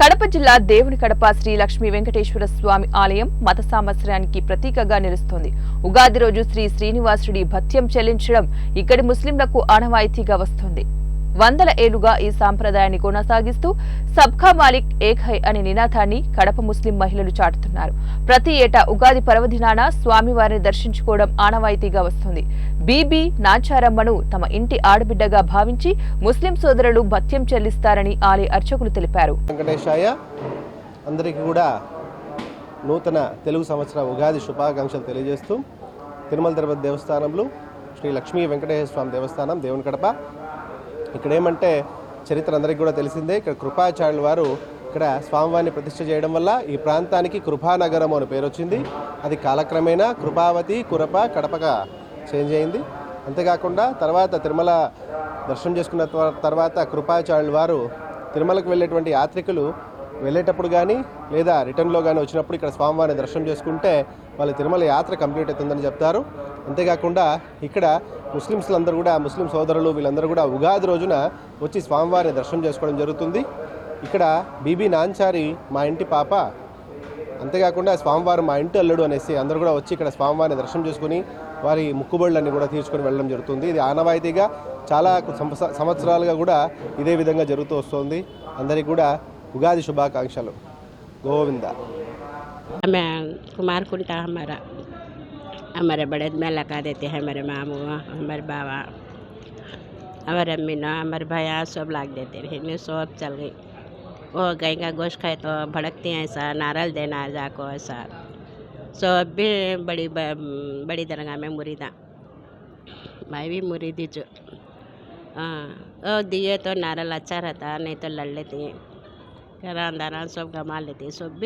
కడప జిల్లా దేవుని కడప శ్రీ లక్ష్మీ వెంకటేశ్వర స్వామి ఆలయం మత సామస్యానికి ప్రతీకగా నిలుస్తోంది. ఉగాది రోజు శ్రీ శ్రీనివాసుడి భత్యం చెల్లించడం ఇక్కడి ముస్లింలకు ఆనవాయితీగా వస్తోంది. వందల ఏళ్ళుగా ఈ సాంప్రదాయాన్ని కొనసాగిస్తూ సబ్కా మాలిక్ ఏక్ హై అనే నినాదాన్ని కడప ముస్లిం మహిళలు చాటుతున్నారు. ప్రతి ఏటా ఉగాది పర్వదినాన స్వామివారిని దర్శించుకోవడం ఆనవాయితీగా వస్తుంది. బీబీ నాచారమ్మను తమ ఇంటి ఆడబిడ్డగా భావించి ముస్లిం సోదరులు భత్యం చెల్లిస్తారని ఆలయ అర్చకులు తెలిపారు. వెంకటేశాయ అందరికీ కూడా నూతన తెలుగు సంవత్సర ఉగాది శుభాకాంక్షలు తెలియజేస్తూ తిరుమల తిరుపతి దేవస్థానంలో శ్రీ లక్ష్మీ వెంకటేశ్వర స్వామి దేవస్థానం దేవుని కడప. ఇక్కడ ఏమంటే చరిత్ర అందరికీ కూడా తెలిసిందే ఇక్కడ కృపాచార్యుల వారు ఇక్కడ స్వామివారిని ప్రతిష్ఠ చేయడం వల్ల ఈ ప్రాంతానికి కృపానగరం అని పేరు వచ్చింది. అది కాలక్రమేణా కృపావతి కురప కడపగా చేంజ్ అయింది. అంతేకాకుండా తర్వాత తిరుమల దర్శనం చేసుకున్న తర్వాత కృపాచార్యుల వారు తిరుమలకు వెళ్ళేటువంటి యాత్రికులు వెళ్ళేటప్పుడు కానీ లేదా రిటర్న్లో కానీ వచ్చినప్పుడు ఇక్కడ స్వామివారిని దర్శనం చేసుకుంటే వాళ్ళ తిరుమల యాత్ర కంప్లీట్ అవుతుందని చెప్తారు. అంతేకాకుండా ఇక్కడ ముస్లిమ్స్లందరూ కూడా ముస్లిం సోదరులు వీళ్ళందరూ కూడా ఉగాది రోజున వచ్చి స్వామివారిని దర్శనం చేసుకోవడం జరుగుతుంది. ఇక్కడ బీబీ నాంచారి మా ఇంటి పాప. అంతేకాకుండా స్వామివారు మా ఇంటి అల్లుడు అనేసి అందరూ కూడా వచ్చి ఇక్కడ స్వామివారిని దర్శనం చేసుకుని వారి ముక్కుబళ్ళన్నీ కూడా తీర్చుకొని వెళ్ళడం జరుగుతుంది. ఇది ఆనవాయితీగా చాలా సంవత్సరాలుగా కూడా ఇదే విధంగా జరుగుతూ వస్తుంది. అందరికీ కూడా ఉగాది శుభాకాంక్షలు. గోవింద. हमें कुमार कुंटा हमारा, हमारे बड़े में लगा देते हैं, हमारे मामू, हमारे बाबा, हमारे अम्मी ना हमारे भैया सब लाग देते रहे, मैं सब चल गई। वो गाय का गोश्त खाए तो भड़कती हैं ऐसा, नारल देना जाको ऐसा। सब भी बड़ी बड़ी दरगाह में मुरीदा भाई भी मुरीदी जो हाँ दिए तो नारल अच्छा रहता, नहीं तो लड़ लेती हैं। करान दारान सब गमा लेती सब भी